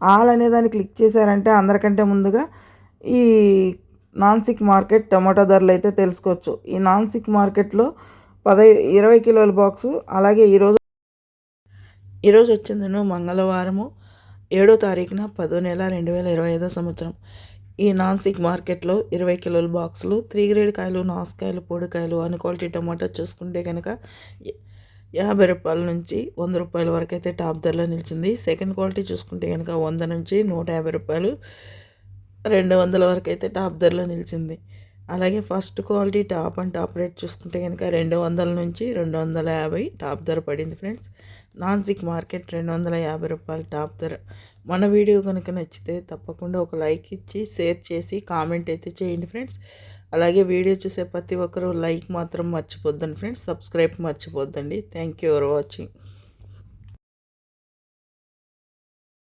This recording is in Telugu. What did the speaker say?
ఆల్ అనే దాన్ని క్లిక్ చేశారంటే అందరికంటే ముందుగా ఈ నాన్సిక్ మార్కెట్ టమాటో ధరలు అయితే తెలుసుకోవచ్చు. ఈ నాన్సిక్ మార్కెట్లో పదై ఇరవై కిలోల బాక్సు అలాగే ఈరోజు ఈరోజు వచ్చిందను మంగళవారము ఏడో తారీఖున పదో నెల రెండు వేల ఇరవై ఐదో సంవత్సరం. ఈ నాన్సిక్ మార్కెట్లో ఇరవై కిలోల బాక్సులు త్రీ గ్రేడ్ కాయలు నాసుకాయలు పొడికాయలు అని క్వాలిటీ టమాటా చూసుకుంటే కనుక యాభై రూపాయల నుంచి వంద రూపాయల వరకు అయితే టాప్ ధరలో నిలిచింది. సెకండ్ క్వాలిటీ చూసుకుంటే కనుక వంద నుంచి నూట యాభై రూపాయలు రెండు వందల వరకు అయితే టాప్ ధరలో నిలిచింది. అలాగే first quality top and top rate చూసుకుంటే కనుక రెండు వందల నుంచి రెండు వందల యాభై టాప్ ధర పడింది ఫ్రెండ్స్. నాన్సిక్ మార్కెట్ రెండు వందల యాభై రూపాయలు టాప్ ధర. మన వీడియో కనుక నచ్చితే తప్పకుండా ఒక లైక్ ఇచ్చి షేర్ చేసి కామెంట్ అయితే చేయండి ఫ్రెండ్స్. అలాగే వీడియో చూసే ప్రతి ఒక్కరూ లైక్ మాత్రం మర్చిపోద్దండి friends subscribe మర్చిపోద్దండి. Thank you for watching.